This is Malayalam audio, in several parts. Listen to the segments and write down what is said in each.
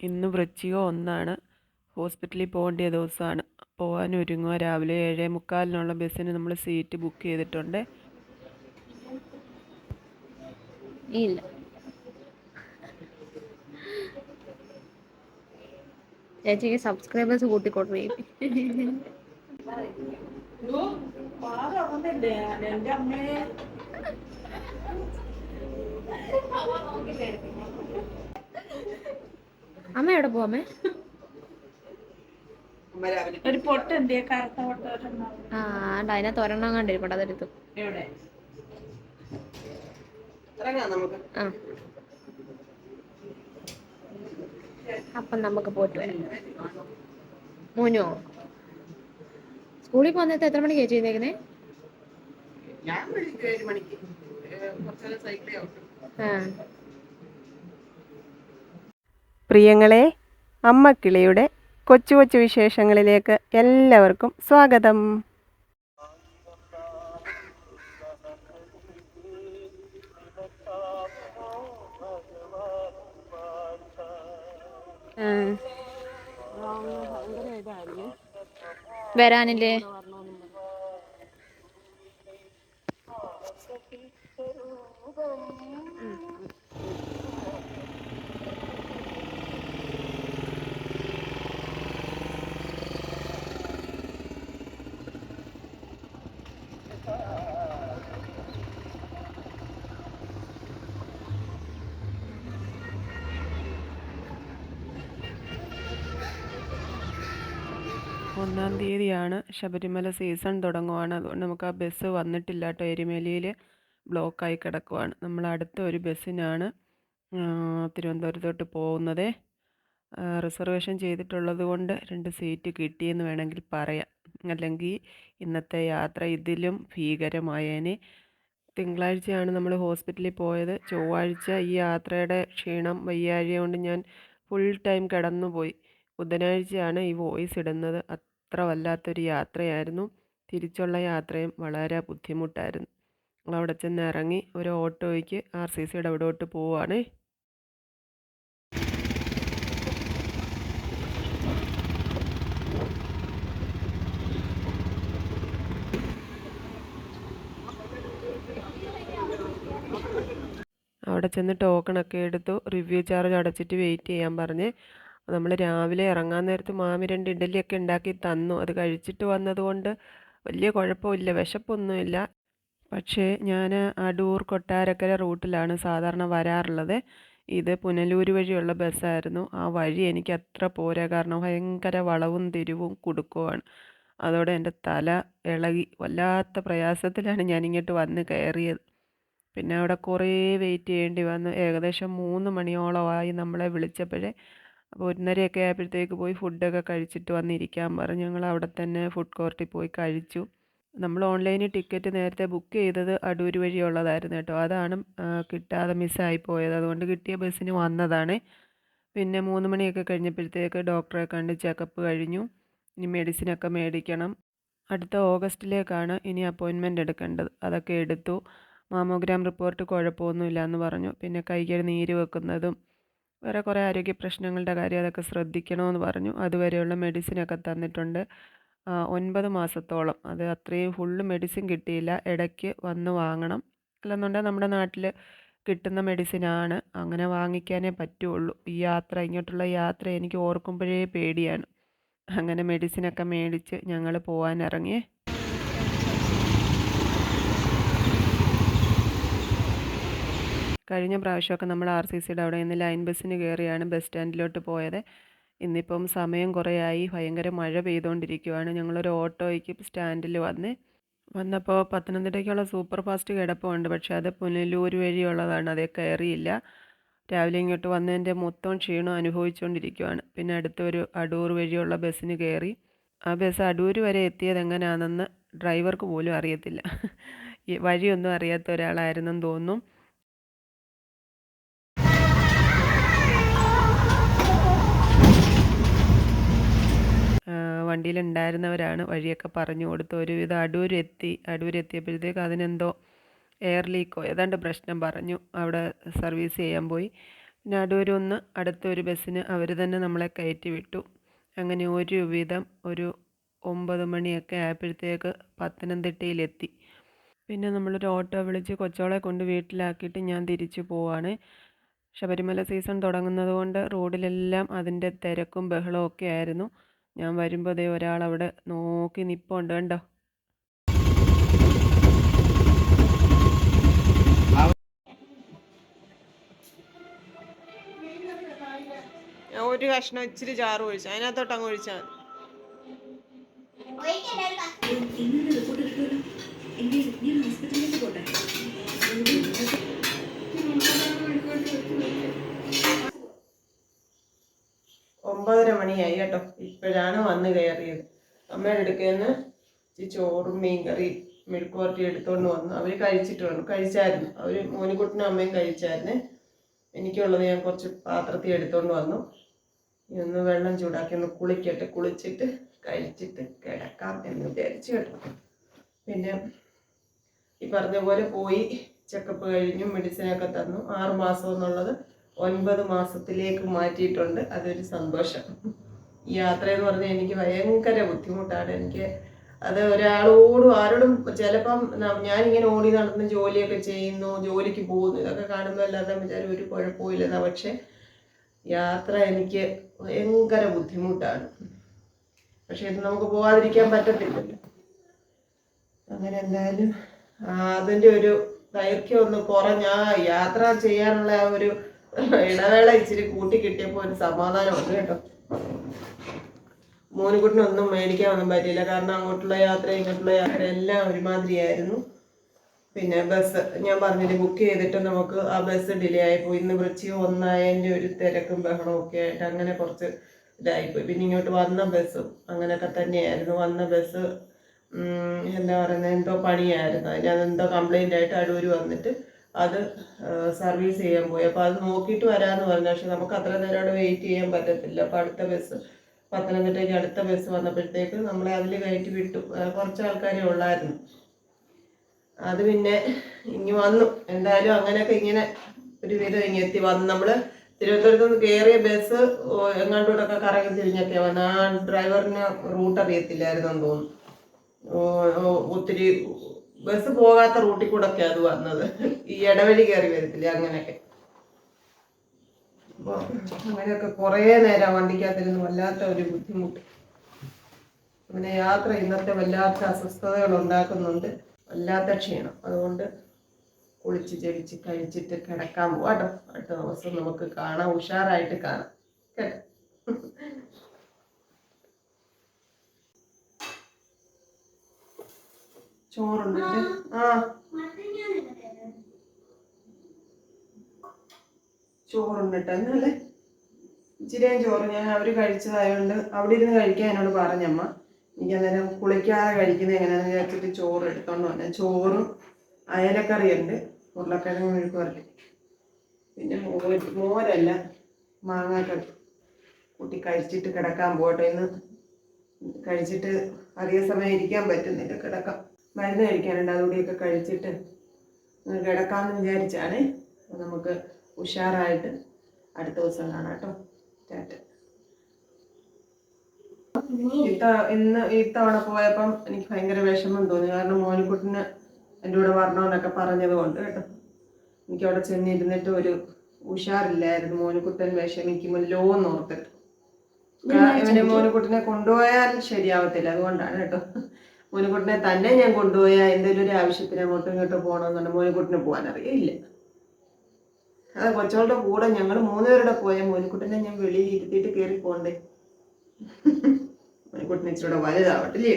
ഇന്ന് വൃശ്ചികം ഒന്നാണ്. ഹോസ്പിറ്റലിൽ പോകേണ്ട ദിവസമാണ്. പോകാൻ ഒരുങ്ങുക. രാവിലെ ഏഴേ മുക്കാലിനുള്ള ബസ്സിന് നമ്മൾ സീറ്റ് ബുക്ക് ചെയ്തിട്ടുണ്ട്. ഇല്ല. ചേച്ചിക്ക് സബ്സ്ക്രൈബേഴ്സ് കൂട്ടിക്കൊണ്ടേ അമ്മ. എവിടെ പോവാമേ ഒരു പൊട്ട് എന്ത് കറുത്ത പൊട്ട്. ആ അതിനകത്ത് ഒരെണ്ണം കണ്ടിരിപ്പട്ടെ അതെടുത്തു. ആ. അപ്പം നമുക്ക് പോയിട്ട് വരാം. മോനോ? സ്കൂളിൽ പോകുന്നത് എത്ര മണിക്ക് ചെയ്തേക്കുന്നേ പ്രിയങ്ങളെ അമ്മക്കിളിയുടെ കൊച്ചു കൊച്ചു വിശേഷങ്ങളിലേക്ക് എല്ലാവർക്കും സ്വാഗതം. വരാനില്ലേ? ഒന്നാം തീയതിയാണ് ശബരിമല സീസൺ തുടങ്ങുവാണ്. അതുകൊണ്ട് നമുക്ക് ആ ബസ് വന്നിട്ടില്ല കേട്ടോ. എരുമേലിയിൽ ബ്ലോക്കായി കിടക്കുവാണ്. നമ്മൾ അടുത്ത ഒരു ബസ്സിനാണ് തിരുവനന്തപുരത്തോട്ട് പോകുന്നത്. റിസർവേഷൻ ചെയ്തിട്ടുള്ളത് കൊണ്ട് രണ്ട് സീറ്റ് കിട്ടിയെന്ന് വേണമെങ്കിൽ പറയാം. അല്ലെങ്കിൽ ഇന്നത്തെ യാത്ര ഇതിലും ഭീകരമായേനെ. തിങ്കളാഴ്ചയാണ് നമ്മൾ ഹോസ്പിറ്റലിൽ പോയത്. ചൊവ്വാഴ്ച ഈ യാത്രയുടെ ക്ഷീണം വയ്യാഴ്ച കൊണ്ട് ഞാൻ ഫുൾ ടൈം കിടന്നുപോയി. ബുധനാഴ്ചയാണ് ഈ വോയിസ് ഇടുന്നത്. അത്ര വല്ലാത്തൊരു യാത്രയായിരുന്നു. തിരിച്ചുള്ള യാത്രയും വളരെ ബുദ്ധിമുട്ടായിരുന്നു. അവിടെ ചെന്ന് ഇറങ്ങി ഒരു ഓട്ടോയ്ക്ക് ആർ സി സിയുടെ അവിടോട്ട് പോവുകയാണേ അവിടെ ചെന്ന് ടോക്കണൊക്കെ എടുത്തു. റിവ്യൂ ചാർജ് അടച്ചിട്ട് വെയിറ്റ് ചെയ്യാൻ പറഞ്ഞ്. നമ്മൾ രാവിലെ ഇറങ്ങാൻ നേരത്ത് മാമി രണ്ട് ഇഡലിയൊക്കെ ഉണ്ടാക്കി തന്നു. അത് കഴിച്ചിട്ട് വന്നതുകൊണ്ട് വലിയ കുഴപ്പമില്ല വിശപ്പൊന്നുമില്ല. പക്ഷേ ഞാൻ അടൂർ കൊട്ടാരക്കര റൂട്ടിലാണ് സാധാരണ വരാറുള്ളത്. ഇത് പുനലൂർ വഴിയുള്ള ബസ്സായിരുന്നു. ആ വഴി എനിക്ക് അത്ര പോരാ. കാരണം ഭയങ്കര വളവും തിരിവും കൊടുക്കുവാണ്. അതോടെ എന്റെ തല ഇളകി. വല്ലാത്ത പ്രയാസത്തിലാണ് ഞാൻ ഇങ്ങോട്ട് വന്ന് കയറിയത്. പിന്നെ അവിടെ കുറേ വെയിറ്റ് ചെയ്യേണ്ടി വന്നു. ഏകദേശം മൂന്ന് മണിയോളമായി നമ്മളെ വിളിച്ചപ്പോഴേ അപ്പോൾ ഒന്നരയൊക്കെ ആയപ്പോഴത്തേക്ക് പോയി ഫുഡൊക്കെ കഴിച്ചിട്ട് വന്നിരിക്കാൻ പറഞ്ഞു. ഞങ്ങൾ അവിടെ തന്നെ ഫുഡ് കോർട്ടിൽ പോയി കഴിച്ചു. നമ്മൾ ഓൺലൈനിൽ ടിക്കറ്റ് നേരത്തെ ബുക്ക് ചെയ്തത് അടൂർ വഴിയുള്ളതായിരുന്നു കേട്ടോ. അതാണ് കിട്ടാതെ മിസ്സായി പോയത്. അതുകൊണ്ട് കിട്ടിയ ബസ്സിന് വന്നതാണ്. പിന്നെ മൂന്ന് മണിയൊക്കെ കഴിഞ്ഞപ്പോഴത്തേക്ക് ഡോക്ടറെ കണ്ട് ചെക്കപ്പ് കഴിഞ്ഞു. ഇനി മെഡിസിനൊക്കെ മേടിക്കണം. അടുത്ത ഓഗസ്റ്റിലേക്കാണ് ഇനി അപ്പോയിൻമെന്റ് എടുക്കേണ്ടത്. അതൊക്കെ എടുത്തു. മാമോഗ്രാം റിപ്പോർട്ട് കുഴപ്പമൊന്നുമില്ല എന്ന് പറഞ്ഞു. പിന്നെ കൈകൾ നീര് വെക്കുന്നതും വേറെ കുറേ ആരോഗ്യ പ്രശ്നങ്ങളുടെ കാര്യം അതൊക്കെ ശ്രദ്ധിക്കണമെന്ന് പറഞ്ഞു. അതുവരെയുള്ള മെഡിസിനൊക്കെ തന്നിട്ടുണ്ട്. ഒൻപത് മാസത്തോളം. അത് അത്രയും ഫുള്ള് മെഡിസിൻ കിട്ടിയില്ല. ഇടയ്ക്ക് വന്ന് വാങ്ങണം. അല്ലെന്നുണ്ടെങ്കിൽ നമ്മുടെ നാട്ടിൽ കിട്ടുന്ന മെഡിസിനാണ് അങ്ങനെ വാങ്ങിക്കാനേ പറ്റുള്ളൂ. ഈ യാത്ര ഇങ്ങോട്ടുള്ള യാത്ര എനിക്ക് ഓർക്കുമ്പോഴേ പേടിയാണ്. അങ്ങനെ മെഡിസിനൊക്കെ മേടിച്ച് ഞങ്ങൾ പോകാൻ കഴിഞ്ഞ പ്രാവശ്യമൊക്കെ നമ്മൾ ആർ സി സിയുടെ അവിടെ നിന്ന് ലൈൻ ബസ്സിന് കയറിയാണ് ബസ് സ്റ്റാൻഡിലോട്ട് പോയത്. ഇന്നിപ്പം സമയം കുറേയായി. ഭയങ്കര മഴ പെയ്തുകൊണ്ടിരിക്കുവാണ്. ഞങ്ങളൊരു ഓട്ടോയ്ക്ക് സ്റ്റാൻഡിൽ വന്ന് വന്നപ്പോൾ പത്തനംതിട്ടയ്ക്കുള്ള സൂപ്പർ ഫാസ്റ്റ് കിടപ്പുണ്ട്. പക്ഷേ അത് പുനലൂർ വഴിയുള്ളതാണ്. അതേ കയറിയില്ല. രാവിലെ ഇങ്ങോട്ട് വന്നതിന്റെ മൊത്തം ക്ഷീണം അനുഭവിച്ചുകൊണ്ടിരിക്കുവാണ്. പിന്നെ അടുത്തൊരു അടൂർ വഴിയുള്ള ബസ്സിന് കയറി. ആ ബസ് അടൂർ വരെ എത്തിയത് എങ്ങനെയാണെന്ന് ഡ്രൈവർക്ക് പോലും അറിയത്തില്ല. വഴിയൊന്നും അറിയാത്ത ഒരാളായിരുന്നെന്ന് തോന്നുന്നു വണ്ടിയിൽ ഉണ്ടായിരുന്നവരാണ് വഴിയൊക്കെ പറഞ്ഞു കൊടുത്തു ഒരുവിധം അടൂരെത്തി അടൂരെത്തിയപ്പോഴത്തേക്ക് അതിനെന്തോ എയർ ലീക്കോ ഏതാണ്ട് പ്രശ്നം പറഞ്ഞു. അവിടെ സർവീസ് ചെയ്യാൻ പോയി. പിന്നെ അടൂരൊന്ന് അടുത്ത ഒരു ബസ്സിന് അവർ തന്നെ നമ്മളെ കയറ്റി വിട്ടു. അങ്ങനെ ഒരു വിധം ഒരു ഒമ്പത് മണിയൊക്കെ ആയപ്പോഴത്തേക്ക് പത്തനംതിട്ടയിലെത്തി. പിന്നെ നമ്മളൊരു ഓട്ടോ വിളിച്ച് കൊച്ചോളെ കൊണ്ട് വീട്ടിലാക്കിയിട്ട് ഞാൻ തിരിച്ചു പോവാണ്. ശബരിമല സീസൺ തുടങ്ങുന്നത് കൊണ്ട് റോഡിലെല്ലാം അതിന്റെ തിരക്കും ബഹളവും ഒക്കെ ആയിരുന്നു. ഞാൻ വരുമ്പോൾ ദേ അവിടെ നോക്കി നിപ്പുണ്ട് കണ്ടോ? ഞാൻ ഒരു കഷ്ണം ഇച്ചിരി ചാറ് ഒഴിച്ചു അതിനകത്തോട്ട് അങ്ങ് ഒഴിച്ചാൽ മതി. മണിയായി കേട്ടോ. ഇപ്പോഴാണ് വന്ന് കയറിയത്. അമ്മയുടെ അടുക്കന്ന് ഇച്ചിരി ചോറും മീൻകറി മെഴുക്കുവരട്ടി എടുത്തുകൊണ്ട് വന്നു. അവർ കഴിച്ചിട്ട് വന്നു കഴിച്ചായിരുന്നു. അവർ മോനിക്കുട്ടിനും അമ്മയും കഴിച്ചായിരുന്നു. എനിക്കുള്ളത് ഞാൻ കുറച്ച് പാത്രത്തിൽ എടുത്തുകൊണ്ട് വന്നു. ഇന്ന് വെള്ളം ചൂടാക്കി ഒന്ന് കുളിക്കട്ടെ. കുളിച്ചിട്ട് കഴിച്ചിട്ട് കിടക്കാം എന്ന് വിചാരിച്ചു കേട്ടോ. പിന്നെ ഈ പറഞ്ഞ പോലെ പോയി ചെക്കപ്പ് കഴിഞ്ഞു. മെഡിസിനൊക്കെ തന്നു. ആറ് മാസം എന്നുള്ളത് ഒൻപത് മാസത്തിലേക്ക് മാറ്റിയിട്ടുണ്ട്. അതൊരു സന്തോഷം. യാത്ര എന്ന് പറഞ്ഞാൽ എനിക്ക് ഭയങ്കര ബുദ്ധിമുട്ടാണ്. എനിക്ക് അത് ഒരാളോടും ആരോടും ചിലപ്പം ഞാനിങ്ങനെ ഓടി നടന്ന് ജോലിയൊക്കെ ചെയ്യുന്നു ജോലിക്ക് പോകുന്നു ഇതൊക്കെ കാണുമ്പോൾ അല്ലാതെ വിചാരം ഒരു കുഴപ്പമില്ലെന്നാ പക്ഷെ യാത്ര എനിക്ക് ഭയങ്കര ബുദ്ധിമുട്ടാണ്. പക്ഷെ ഇത് നമുക്ക് പോകാതിരിക്കാൻ പറ്റത്തില്ലല്ലോ. അങ്ങനെ എന്തായാലും അതിന്റെ ഒരു ദൈർഘ്യം ഒന്ന് കുറഞ്ഞ യാത്ര ചെയ്യാനുള്ള ആ ഒരു ഇടവേള ഇച്ചിരി കൂട്ടി കിട്ടിയപ്പോൾ ഒരു സമാധാനമുണ്ട് കേട്ടോ. മോനുകുട്ടിനൊന്നും മേടിക്കാൻ ഒന്നും പറ്റിയില്ല. കാരണം അങ്ങോട്ടുള്ള യാത്ര ഇങ്ങോട്ടുള്ള യാത്ര എല്ലാം ഒരുമാതിരിയായിരുന്നു. പിന്നെ ബസ് ഞാൻ പറഞ്ഞില്ലേ ബുക്ക് ചെയ്തിട്ട് നമുക്ക് ആ ബസ് ഡിലേ ആയിപ്പോയി. ഇന്ന് വിളിച്ച് ഒന്നായതിന്റെ ഒരു തിരക്കും ബഹളവും ഒക്കെ ആയിട്ട് അങ്ങനെ കുറച്ച് ഇതായിപ്പോയി. പിന്നെ ഇങ്ങോട്ട് വന്ന ബസ്സും അങ്ങനെയൊക്കെ തന്നെയായിരുന്നു. വന്ന ബസ് എന്താ പറയുന്നത് എന്തോ പണിയായിരുന്നു. അതിന് എന്തോ കംപ്ലൈന്റ് ആയിട്ട് അടൂര് വന്നിട്ട് അത് സർവീസ് ചെയ്യാൻ പോയി. അപ്പോൾ അത് നോക്കിയിട്ട് വരാമെന്ന് പറഞ്ഞു. പക്ഷെ നമുക്ക് അത്ര നേരം അവിടെ വെയിറ്റ് ചെയ്യാൻ പറ്റത്തില്ല. അപ്പോൾ അടുത്ത ബസ് പത്തനംതിട്ടയ്ക്ക് അടുത്ത ബസ് വന്നപ്പോഴത്തേക്ക് നമ്മളെ അതിൽ കയറ്റി വിട്ടു. കുറച്ച് ആൾക്കാരെ ഉള്ളായിരുന്നു. അത് പിന്നെ ഇങ്ങ് വന്നു. എന്തായാലും അങ്ങനെയൊക്കെ ഇങ്ങനെ ഒരു വിധം ഇങ്ങനെ എത്തി. വന്നു നമ്മൾ തിരുവനന്തപുരത്ത് നിന്ന് കയറിയ ബസ് എങ്ങാണ്ടൂടൊക്കെ കറങ്ങി തിരിഞ്ഞൊക്കെ വന്നു. ആ ഡ്രൈവറിന് റൂട്ട് അറിയത്തില്ലായിരുന്നെന്ന് തോന്നുന്നു. ഓ, ഓ, ഒത്തിരി ബസ് പോകാത്ത റൂട്ടിൽ കൂടെ ഒക്കെ അത് വന്നത്. ഈ ഇടവഴി കയറി വരത്തില്ലേ അങ്ങനെയൊക്കെ. അപ്പോൾ അങ്ങനെയൊക്കെ കുറേ നേരം വണ്ടിക്കകത്തിരുന്ന് വല്ലാത്ത ഒരു ബുദ്ധിമുട്ട്. അങ്ങനെ യാത്ര ഇന്നത്തെ വല്ലാത്ത അസ്വസ്ഥതകൾ ഉണ്ടാക്കുന്നുണ്ട്. വല്ലാത്ത ക്ഷീണം. അതുകൊണ്ട് കുളിച്ച് ജപിച്ച് കഴിച്ചിട്ട് കിടക്കാൻ പോവാട്ടോ. അടുത്ത ദിവസം നമുക്ക് കാണാം. ഉഷാറായിട്ട് കാണാം. കേട്ടോ? ചോറുണ്ട്. ആ. ചോറുണ്ടിട്ട് എന്നല്ലേ ഇച്ചിരിയും ചോറ് ഞാൻ അവർ കഴിച്ചതായതുകൊണ്ട് അവിടെ ഇരുന്ന് കഴിക്കാൻ എന്നോട് പറഞ്ഞമ്മ എനിക്ക് അന്നേരം കുളിക്കാതെ കഴിക്കുന്നത് എങ്ങനെയാണെന്ന് വിചാരിച്ചിട്ട് ചോറ് എടുത്തോണ്ട് വന്നെ ചോറും അയലക്കറിയുണ്ട്. ഉരുളക്കിഴങ്ങ് മെഴുക്ക് വരട്ടി പിന്നെ മോര് മോരല്ല മാങ്ങാക്കറി. കൂട്ടി കഴിച്ചിട്ട് കിടക്കാൻ പോകട്ടെ. ഇന്ന് കഴിച്ചിട്ട് അധിക സമയം ഇരിക്കാൻ പറ്റുന്നില്ല. കിടക്കാം. മരുന്ന് കഴിക്കാനുണ്ട് അതുകൂടിയൊക്കെ കഴിച്ചിട്ട് കിടക്കാമെന്ന് വിചാരിച്ചാണ്. അപ്പോൾ നമുക്ക് ഉഷാറായിട്ട് അടുത്ത ദിവസം കാണാം കേട്ടോ. ടാറ്റ. ഇത്ത ഇന്ന് ഇത്തവണ പോയപ്പം എനിക്ക് ഭയങ്കര വിഷമം തോന്നി. കാരണം മോനിക്കുട്ടിന് എന്റെ കൂടെ വരണമെന്നൊക്കെ പറഞ്ഞത് കൊണ്ട് കേട്ടോ. എനിക്ക് അവിടെ ചെന്നിരുന്നിട്ട് ഒരു ഉഷാറില്ലായിരുന്നു. മോനിക്കുട്ടൻ വിഷമിക്കുമല്ലോ എന്ന് ഓർത്തിട്ട് ഇവന് മോനിക്കുട്ടിനെ കൊണ്ടുപോയാൽ ശരിയാവത്തില്ല. അതുകൊണ്ടാണ് കേട്ടോ. മോനിക്കുട്ടിനെ തന്നെ ഞാൻ കൊണ്ടുപോയാൽ എന്തെങ്കിലും ഒരു ആവശ്യത്തിന് അങ്ങോട്ടും ഇങ്ങോട്ടും പോകണമെന്നുണ്ടെങ്കിൽ മോനിക്കുട്ടിന് പോകാൻ അറിയില്ല. അത് കൊച്ചുകളുടെ കൂടെ ഞങ്ങൾ മൂന്നുപേരുടെ പോയ മോനിക്കുട്ടിനെ ഞാൻ വെളിയിൽ ഇരുത്തിയിട്ട് കയറി പോണ്ടേ? മോനിക്കുട്ടിനെ ഇച്ചിരി വലുതാവട്ടില്ലേ?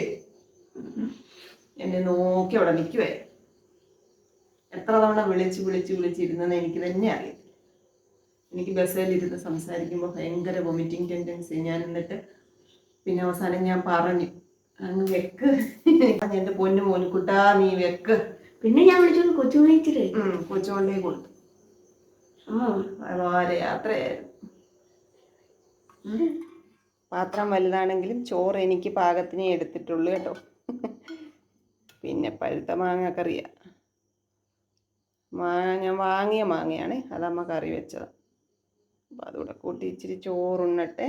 എന്നെ നോക്കി അവിടെ നിൽക്കുവേ എത്ര തവണ വിളിച്ച് വിളിച്ച് വിളിച്ചിരുന്നെന്ന് എനിക്ക് തന്നെ അറിയാം എനിക്ക് ബസ്സിലിരുന്ന് സംസാരിക്കുമ്പോൾ ഭയങ്കര വൊമിറ്റിംഗ് ടെൻഡൻസി ഞാൻ എന്നിട്ട് പിന്നെ അവസാനം ഞാൻ പറഞ്ഞു അങ്ങ് വെക്ക്. എന്റെ പൊന്നു മോനിക്കുട്ടാ നീ വെക്ക്. പിന്നെ ഞാൻ വിളിച്ചോണ്ട് കൊച്ചു വിളിച്ചിട്ട് ഉം, കൊച്ചുകൊണ്ടേ കൊടുത്തു. ആ. വളരെ യാത്രയായിരുന്നു. പാത്രം വലുതാണെങ്കിലും ചോറ് എനിക്ക് പാകത്തിനെ എടുത്തിട്ടുള്ളൂ കേട്ടോ. പിന്നെ പഴുത്ത മാങ്ങ മാ മാങ്ങ ഞാൻ വാങ്ങിയ മാങ്ങയാണ്. അതമ്മ കറി വെച്ചത്. അപ്പോൾ അതുകൂടെ കൂട്ടി ഇച്ചിരി ചോറുണ്ണട്ടെ.